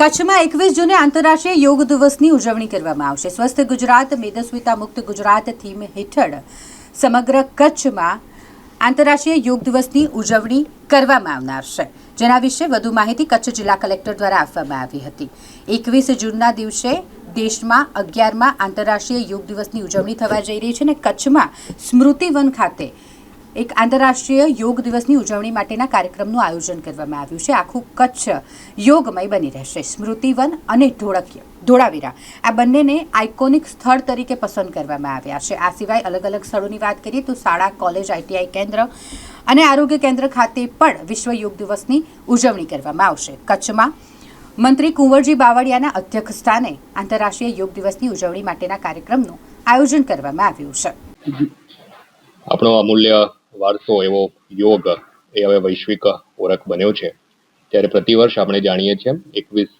કચ્છમાં એકવીસ જૂને આંતરરાષ્ટ્રીય યોગ દિવસની ઉજવણી કરવામાં આવશે. સ્વસ્થ ગુજરાત, મેદસ્વીતા મુક્ત ગુજરાત થીમ હેઠળ સમગ્ર કચ્છમાં આંતરરાષ્ટ્રીય યોગ દિવસની ઉજવણી કરવામાં આવનાર છે. જેના વિશે વધુ માહિતી કચ્છ જિલ્લા કલેક્ટર દ્વારા આપવામાં આવી હતી. એકવીસ જૂનના દિવસે દેશમાં અગિયારમાં આંતરરાષ્ટ્રીય યોગ દિવસની ઉજવણી થવા જઈ રહી છે અને કચ્છમાં સ્મૃતિવન ખાતે એક આંતરરાષ્ટ્રીય યોગ દિવસની ઉજવણી માટેના કાર્યક્રમનું આયોજન કરવામાં આવ્યું છે. આખું કચ્છ યોગમય બની રહેશે. સ્મૃતિવન અને ઢોળકિયા ધોળાવીરા, આ બંનેને આઇકોનિક સ્થળ તરીકે પસંદ કરવામાં આવ્યા છે. આ સિવાય અલગ અલગ સ્થળોની વાત કરીએ તો શાળા, કોલેજ આઈટીઆઈ કેન્દ્ર અને આરોગ્ય કેન્દ્ર ખાતે પણ વિશ્વ યોગ દિવસની ઉજવણી કરવામાં આવશે. કચ્છમાં મંત્રી કુંવરજી બાવળિયાના અધ્યક્ષ સ્થાને આંતરરાષ્ટ્રીય યોગ દિવસની ઉજવણી માટેના કાર્યક્રમનું આયોજન કરવામાં આવ્યું છે. આપણો અમૂલ્ય વારસો એવો યોગ, એ હવે વૈશ્વિક ઓળખ બન્યો છે. ત્યારે પ્રતિવર્ષ આપણે જાણીએ છીએ એકવીસ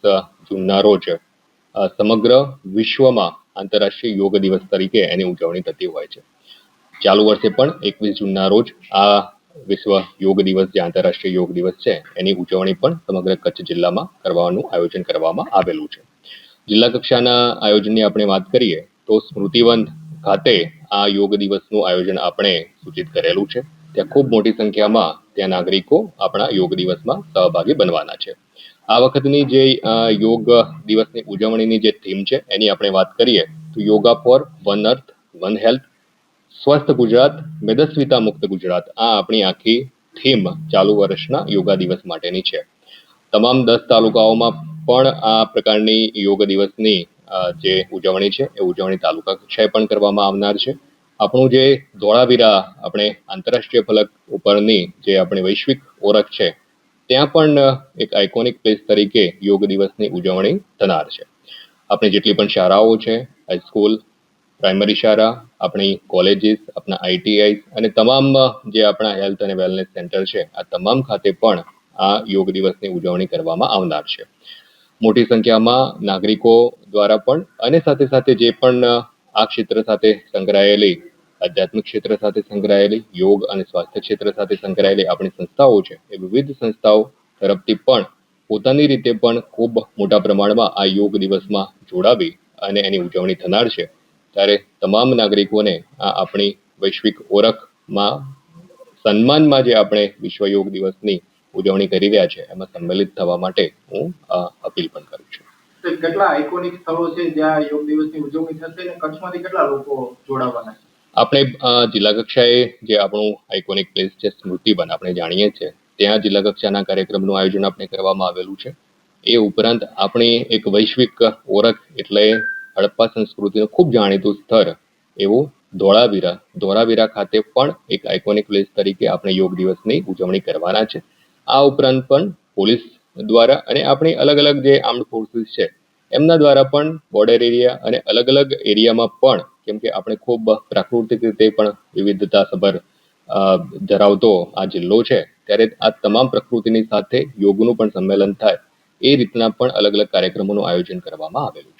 જૂનના રોજ સમગ્ર વિશ્વમાં આંતરરાષ્ટ્રીય યોગ દિવસ તરીકે એની ઉજવણી થતી હોય છે. ચાલુ વર્ષે પણ એકવીસ જૂનના રોજ આ વિશ્વ યોગ દિવસ જે આંતરરાષ્ટ્રીય યોગ દિવસ છે, એની ઉજવણી પણ સમગ્ર કચ્છ જિલ્લામાં કરવાનું આયોજન કરવામાં આવેલું છે. જિલ્લા કક્ષાના આયોજનની આપણે વાત કરીએ, તો સ્મૃતિવન ખાતે આ યોગ દિવસનું આયોજન આપણે સૂચિત કરેલું છે. ત્યાં ખૂબ મોટી સંખ્યામાં ત્યાં નાગરિકો આપણા યોગ દિવસમાં સહભાગી બનવાના છે. આ વખતની જે યોગ દિવસની ઉજવણીની જે થીમ છે, એની આપણે વાત કરીએ તો yoga for one earth, one health, સ્વસ્થ ગુજરાત, મેદસ્વીતા મુક્ત ગુજરાત આ આપણી આખી થીમ ચાલુ વર્ષના યોગા દિવસ માટેની છે. તમામ દસ તાલુકાઓમાં પણ આ પ્રકારની યોગ દિવસની જે ઉજવણી છે, એ ઉજવણી તાલુકા કક્ષાએ પણ કરવામાં આવનાર છે. આપણું જે ધોળાવીરા આપણે આંતરરાષ્ટ્રીય ફલક ઉપરની જે આપણી વૈશ્વિક ઓળખ છે, ત્યાં પણ એક આઇકોનિક પ્લેસ તરીકે યોગ દિવસની ઉજવણી થનાર છે. આપણી જેટલી પણ શાળાઓ છે હાઈસ્કૂલ પ્રાઇમરી શાળા, આપણી કોલેજીસ આપણા આઈટીઆઈ અને તમામ જે આપણા હેલ્થ અને વેલનેસ સેન્ટર છે, આ તમામ ખાતે પણ આ યોગ દિવસની ઉજવણી કરવામાં આવનાર છે. મોટી સંખ્યામાં નાગરિકો દ્વારા પણ અને સાથે સાથે જે પણ આ ક્ષેત્ર સાથે સંકળાયેલી, આધ્યાત્મિક ક્ષેત્ર સાથે સંકળાયેલી, યોગ અને સ્વાસ્થ્ય ક્ષેત્ર સાથે સંકળાયેલી આપણી સંસ્થાઓ છે, એ વિવિધ સંસ્થાઓ તરફથી પણ પોતાની રીતે પણ ખૂબ મોટા પ્રમાણમાં આ યોગ દિવસમાં જોડાવી અને એની ઉજવણી થનાર છે. ત્યારે તમામ નાગરિકોને આ આપણી વૈશ્વિક ઓળખમાં, સન્માનમાં જે આપણે વિશ્વ યોગ દિવસની ઉજવણી કરી રહ્યા છે એમાં સંમેલિત થવા માટે હું અપીલ પણ કરું છું. કેટલા આઇકોનિક સ્થળો છે જ્યાં યોગ દિવસની ઉજવણી થશે અને કચ્છમાંથી કેટલા લોકો જોડાવાના છે? આપણે જિલ્લા કક્ષાએ જે આપણું આઇકોનિક પ્લેસ છે સ્મૃતિવન આપણે જાણીએ છીએ ત્યાં જિલ્લા કક્ષાના કાર્યક્રમનું આયોજન આપણે કરવામાં આવેલું છે. એ ઉપરાંત આપણી એક વૈશ્વિક ઓળખ એટલે હડપ્પા સંસ્કૃતિનું ખૂબ જાણીતું સ્થળ એવું ધોળાવીરા ધોળાવીરા ખાતે પણ એક આઇકોનિક પ્લેસ તરીકે આપણે યોગ દિવસની ઉજવણી કરવાના છે. આ ઉપરાંત પણ પોલીસ દ્વારા અને આપણી અલગ અલગ જે આર્મ્ડ ફોર્સીસ છે, એમના દ્વારા પણ બોર્ડર એરિયા અને અલગ અલગ એરિયામાં પણ, કેમ કે આપણે ખૂબ પ્રાકૃતિક રીતે પણ વિવિધતાસભર સભર ધરાવતો આ જિલ્લો છે, ત્યારે આ તમામ પ્રકૃતિની સાથે યોગનું પણ સંમેલન થાય, એ રીતના પણ અલગ અલગ કાર્યક્રમોનું આયોજન કરવામાં આવેલું છે.